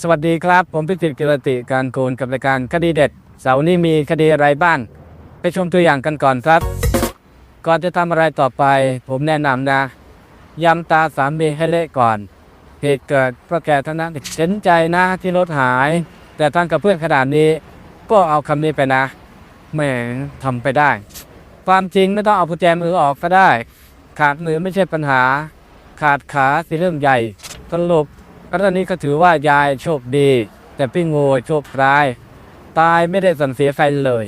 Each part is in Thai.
สวัสดีครับ ผมพิจิตรกิรติการโกนกับรายการคดีเด็ด เสาร์นี้มีคดีอะไรบ้าง ไปชมตัวอย่างกันก่อนครับ ก่อนจะทำอะไรต่อไป ผมแนะนำนะยำตาสามีให้เละก่อนเหตุเกิดเพราะแกทั้งนั้นเห็นใจนะที่รถหาย แต่ท่านกับเพื่อนขนาดนี้ ก็เอาคำนี้ไปนะแหมทำไปได้ ความจริงไม่ต้องเอากุญแจมือออกก็ได้ ขาดมือไม่ใช่ปัญหา ขาดขาสิเรื่องใหญ่สรุป กรณีก็ถือว่ายายโชคดี แต่พี่งูโชคร้าย ตายไม่ได้สันเสียใครเลย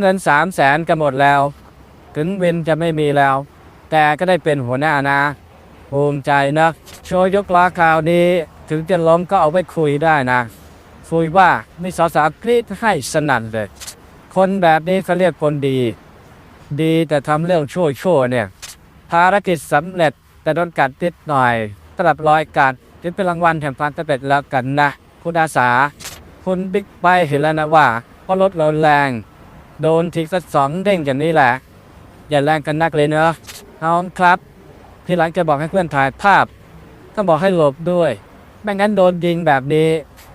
เงินสามแสนกันหมดแล้ว ถึงเวนจะไม่มีแล้ว แต่ก็ได้เป็นหัวหน้านะภูมิใจนะโชว์ยกล้อคราวนี้ ถึงจะล้มก็เอาไปคุยได้นะคุยว่ามีสาวสาวกรีดให้สนั่นเลย คนแบบนี้เขาเรียกคนดี ดีแต่ทำเรื่องชั่วชั่วเนี่ย ภารกิจสำเร็จแต่โดนกัดนิดหน่อยตลับรอยกัด จึงเป็นรางวัลแห่งความสำเร็จแล้วกันนะ คุณอาสา คุณบิ๊กไบค์เห็นแล้วนะว่าเพราะรถเราแรง โดนทีสักสองเด้งอย่างนี้แหละ อย่าแรงกันนักเลยเนอะเอาครับ ที่หลังจะบอกให้เพื่อนถ่ายภาพต้องบอกให้หลบด้วย ไม่งั้นโดนยิงแบบนี้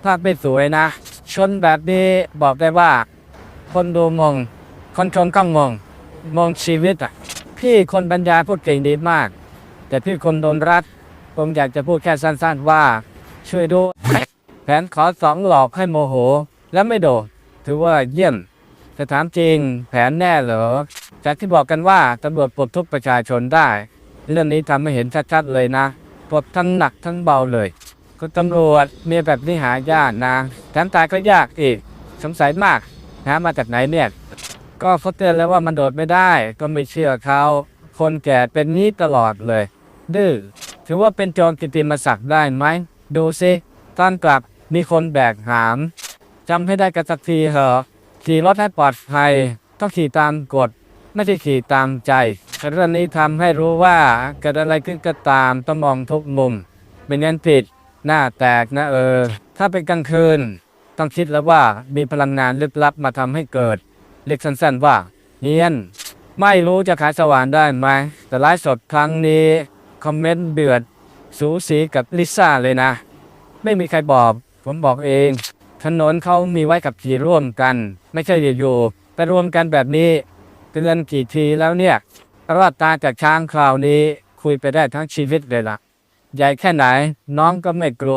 ภาพไม่สวยนะ ชนแบบนี้บอกได้ว่า คนดูงง คนชนก็งง มองชีวิตอะ พี่คนบรรยายพูดเก่งดีมาก แต่พี่คนโดนรัด ผมอยากจะพูดแค่สั้นๆว่า ช่วยดูแผนขอสองหลอกให้โมโห แล้วไม่โดด ถือว่าเยี่ยมแต่ถามจริงแผนแน่เหรอ จากที่บอกกันว่าตำรวจปลดทุกประชาชนได้ เรื่องนี้ทำให้เห็นชัดๆเลยนะปลดทั้งหนักทั้งเบาเลยคุณตำรวจมีแบบนี้หายากนะแถมตายก็ยากอีก สงสัยมากหามาจากไหนเนี่ย ก็เขาเตือนแล้วว่ามันโดดไม่ได้ ก็ไม่เชื่อเขา คนแก่เป็นนี้ตลอดเลย ดื้อ ถือว่าเป็นโจรกิติมศักดิ์ได้ไหม ดูสิตอนกลับมีคนแบกหามจำให้ได้กันสักทีเหอะขี่รถให้ปลอดภัย ต้องขี่ตามกฎ ไม่ใช่ขี่ตามใจเรื่องนี้ทำให้รู้ว่าเกิดอะไรขึ้นก็ตามต้องมองทุกมุมเป็นงั้นผิดหน้าแตกนะเออ ถ้าเป็นกลางคืน ต้องคิดแล้วว่ามีพลังงานลึกลับมาทำให้เกิด เรียกสั้นๆว่าเฮียน ไม่รู้จะขายสว่านได้ไหม แต่ไลฟ์สดครั้งนี้ คอมเมนต์เดือด สูสีกับลิซ่าเลยนะ ไม่มีใครบอก ผมบอกเอง ถนนเขามีไว้กับขี่ร่วมกัน ไม่ใช่อยู่ๆแต่รวมกันแบบนี้เตือนกี่ทีแล้วเนี่ยรอดตาจากช้างคราวนี้คุยไปได้ทั้งชีวิตเลยล่ะ ใหญ่แค่ไหนน้องก็ไม่กลัว